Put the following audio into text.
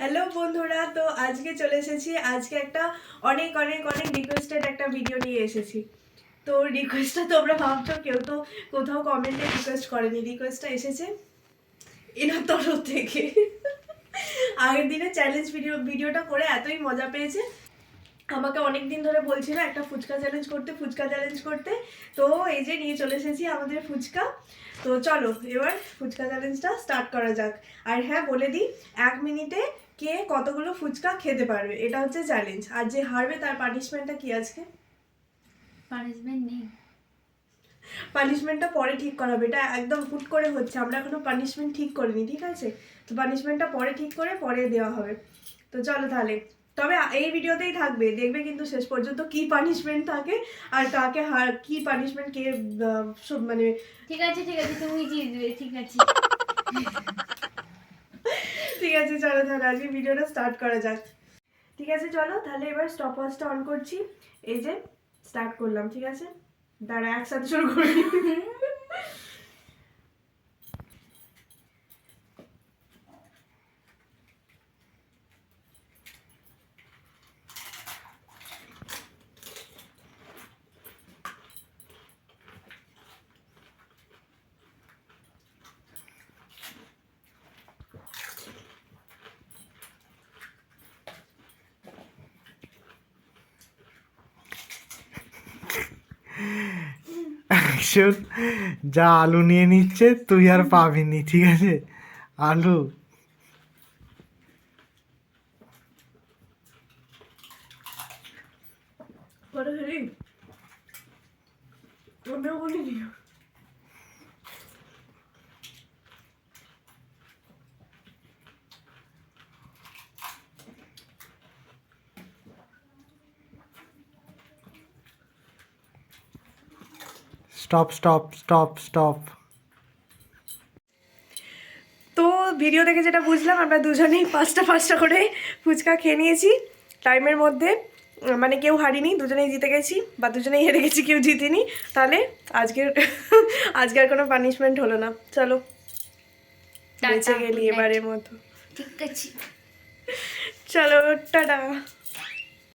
Hello বন্ধুরা, তো আজকে চলে এসেছি। আজকে একটা অনেক অনেক অনেক রিকোয়েস্টেড একটা ভিডিও নিয়ে এসেছি। তো রিকোয়েস্টটা তোমরা ভাবছ, কেউ তো কোথাও কমেন্টে রিকোয়েস্ট করেনি। রিকোয়েস্টটা এসেছে এনার তরফ থেকে। আগের দিনে চ্যালেঞ্জ ভিডিও ভিডিওটা করে এতই মজা পেয়েছে। আমাকে অনেক দিন ধরে বলছিল একটা ফুচকা চ্যালেঞ্জ করতে, ফুচকা চ্যালেঞ্জ করতে। তো এই যে নিয়ে চলে এসেছি আমাদের ফুচকা। তো চলো, এবার ফুচকা চ্যালেঞ্জটা স্টার্ট করা যাক। আর হ্যাঁ বলে দিই, এক মিনিটে কে কতগুলো ফুচকা খেতে পারবে? এটা হচ্ছে চ্যালেঞ্জ আর যে হারবে তার পানিশমেন্টটা কি আজকে? পানিশমেন্ট নেই। পানিশমেন্টটা পরে ঠিক করা হবে। এটা একদম হুট করে হচ্ছে। আমরা এখনও পানিশমেন্ট ঠিক করিনি ঠিক আছে? তো পানিশমেন্টটা পরে ঠিক করে পরে দেওয়া হবে। তো চলো তাহলে। তবে এই ভিডিওতেই থাকবে। দেখবে কিন্তু শেষ পর্যন্ত কি পানিশমেন্ট থাকে আর কাকে হার কি পানিশমেন্ট কে সব মানে ঠিক আছে ঠিক আছে। তুমি জিতবে ঠিক আছে। আছে, চলো তাহলে আজকে ভিডিওটা স্টার্ট করা যাক। ঠিক আছে, চলো, তাহলে এবার স্টপ ওয়াচটা অন করছি। এই যে স্টার্ট করলাম, ঠিক আছে? দাঁড়া, একসাথে শুরু করি। অ্যাকশন যা আলু নিয়ে নিচ্ছে, তুই আর পাবি নি, ঠিক আছে? আলু। বড় হেরি আমিও বলিনি স্টপ স্টপ স্টপ স্টপ তো ভিডিও দেখে যেটা বুঝলাম আমরা দুজনেই পাঁচটা পাঁচটা করে ফুচকা খেয়ে নিয়েছি। টাইমের মধ্যে মানে কেউ হারিনি দুজনেই জিতে গেছি বা দুজনেই হেরে গেছি কেউ জিতিনি। তাহলে আজকের আজকের কোনো পানিশমেন্ট হলো না। চলো বেঁচে গেলি এবারের মতো। ঠিক আছে। চলো টাটা।